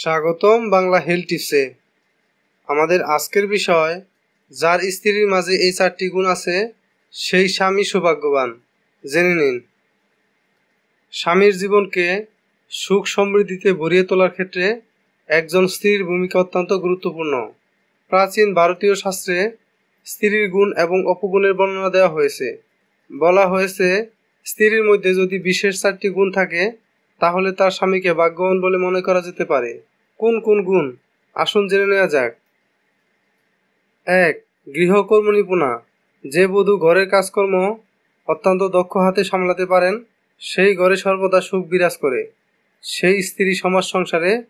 স্বাগতম বাংলা হেলথ টিপসে। আমাদের আজকের বিষয়, যার স্ত্রীর মাঝে এই চারটি গুণ আছে, সেই স্বামী সৌভাগ্যবান। জেনে নিন। স্বামীর জীবনকে সুখ সমৃদ্ধিতে ভরিয়ে তোলার ক্ষেত্রে একজন স্ত্রীর ভূমিকা অত্যন্ত গুরুত্বপূর্ণ। প্রাচীন ভারতীয় শাস্ত্রে স্ত্রীর গুণ এবং অপগুণের বর্ণনা দেওয়া হয়েছে। বলা হয়েছে, স্ত্রীর মধ্যে যদি বিশেষ চারটি গুণ থাকে তাহলে তার স্বামীকে ভাগ্যবান বলে মনে করা যেতে পারে। কোন কোন গুণ? আসুন জেনে নেওয়া যাক। এক, গৃহকর্ম নিপুণা। যে বধূ ঘরের কাজকর্ম অত্যন্ত দক্ষ হাতে সামলাতে পারেন, সেই ঘরে সর্বদা সুখ বিরাজ করে। সেই স্ত্রী সমাজ সংসারে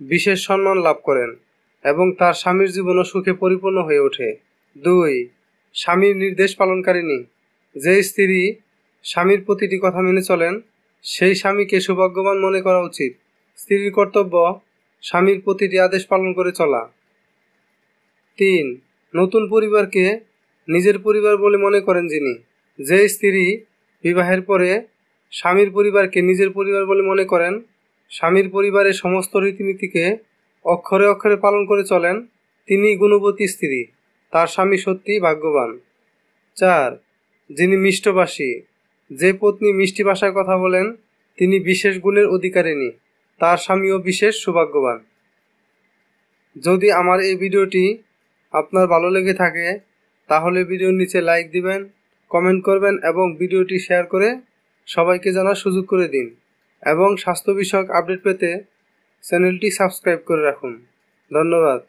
বিশেষ সম্মান লাভ করেন এবং তার স্বামীর জীবনও সুখে পরিপূর্ণ হয়ে ওঠে। দুই, স্বামীর নির্দেশ পালনকারিণী। যে স্ত্রী স্বামীর প্রতিটি কথা মেনে চলেন সেই স্বামীকে সৌভাগ্যবান মনে করা উচিত। স্ত্রীর কর্তব্য স্বামীর প্রতিটি আদেশ পালন করে চলা। তিন, নতুন পরিবারকে নিজের পরিবার বলে মনে করেন যিনি। যে স্ত্রী বিবাহের পরে স্বামীর পরিবারকে নিজের পরিবার বলে মনে করেন, স্বামীর পরিবারের সমস্ত রীতিনীতিকে অক্ষরে অক্ষরে পালন করে চলেন, তিনি গুণবতী স্ত্রী। তার স্বামী সত্যি ভাগ্যবান। চার, যিনি মিষ্টভাষী যে পত্নী মিষ্টি ভাষায় কথা বলেন, তিনি বিশেষ গুণের অধিকারিণী তার স্বামীও বিশেষ সৌভাগ্যবান। যদি আমার এই ভিডিওটি আপনার ভালো লেগে থাকে, তাহলে ভিডিওর নিচে লাইক দিবেন, কমেন্ট করবেন এবং ভিডিওটি শেয়ার করে সবাইকে জানার সুযোগ করে দিন। এবং স্বাস্থ্য বিষয়ক আপডেট পেতে চ্যানেলটি সাবস্ক্রাইব করে রাখুন। ধন্যবাদ।